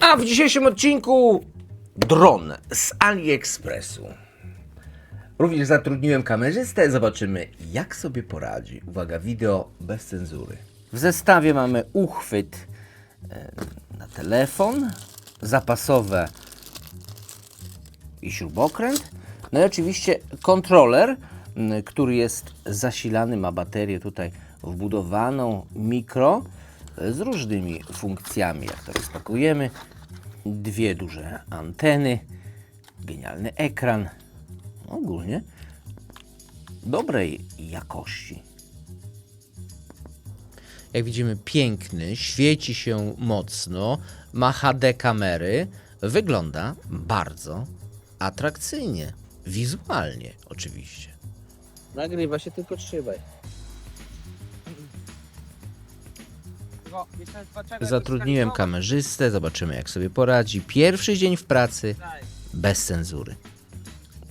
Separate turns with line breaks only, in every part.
A w dzisiejszym odcinku dron z AliExpressu. Również zatrudniłem kamerzystę, zobaczymy jak sobie poradzi. Uwaga, wideo bez cenzury. W zestawie mamy uchwyt na telefon, zapasowe i śrubokręt. No i oczywiście kontroler, który jest zasilany, ma baterię tutaj wbudowaną, mikro, z różnymi funkcjami, jak to rozpakujemy. Dwie duże anteny, genialny ekran, ogólnie dobrej jakości. Jak widzimy, piękny, świeci się mocno, ma HD kamery, wygląda bardzo atrakcyjnie, wizualnie oczywiście.
Nagrywa się, tylko trzymaj.
Zatrudniłem kamerzystę, zobaczymy jak sobie poradzi. Pierwszy dzień w pracy bez cenzury.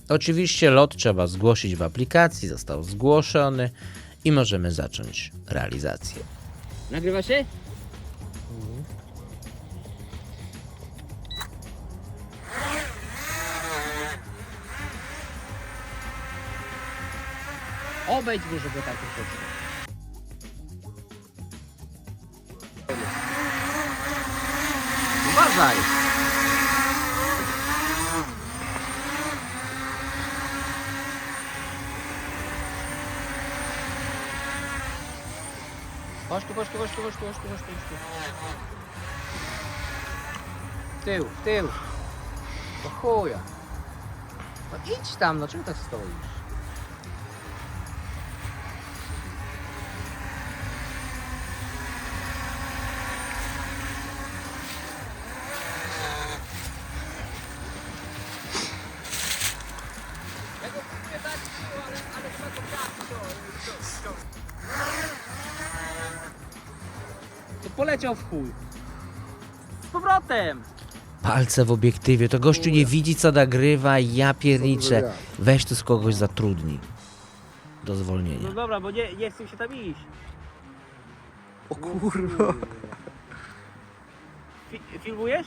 Oczywiście lot trzeba zgłosić w aplikacji, został zgłoszony i możemy zacząć realizację.
Nagrywa się? Obejdź go, żeby tak. Uważaj! Chodź tu, chodź tu, chodź tu, chodź tu, chodź tu, chodź tu, tu. W tył, w tył. Do chuja. No idź tam, no czemu tak stoisz? To poleciał w chuj. Z powrotem!
Palce w obiektywie, to gościu nie widzi co nagrywa, ja pierniczę. Weź tu z kogoś zatrudnij. Do zwolnienia.
No dobra, bo nie, nie chcę się tam iść.
O kurwa.
Fi filmujesz?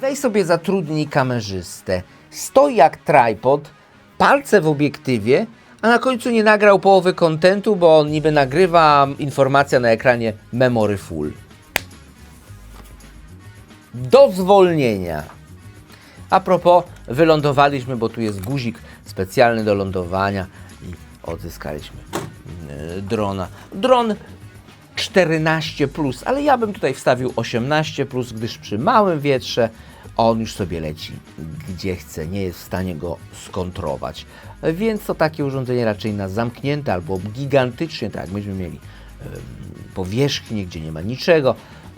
Weź sobie zatrudnij kamerzystę. Stoi jak tripod, palce w obiektywie, a na końcu nie nagrał połowy kontentu, bo niby nagrywa informacja na ekranie memory full. Do zwolnienia. A propos, wylądowaliśmy, bo tu jest guzik specjalny do lądowania i odzyskaliśmy yy, drona. Dron 14, plus, ale ja bym tutaj wstawił 18, plus, gdyż przy małym wietrze on już sobie leci gdzie chce, nie jest w stanie go skontrować. Więc to takie urządzenie raczej na zamknięte albo gigantycznie, tak jak myśmy mieli powierzchnię, gdzie nie ma niczego,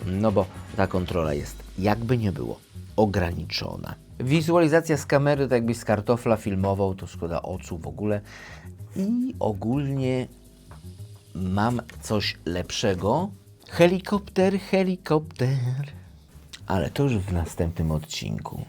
no bo ta kontrola jest jakby nie było ograniczona. Wizualizacja z kamery, tak jakbyś z kartofla filmował, to szkoda oczu w ogóle. I ogólnie mam coś lepszego. Helikopter, helikopter. Ale to już w następnym odcinku.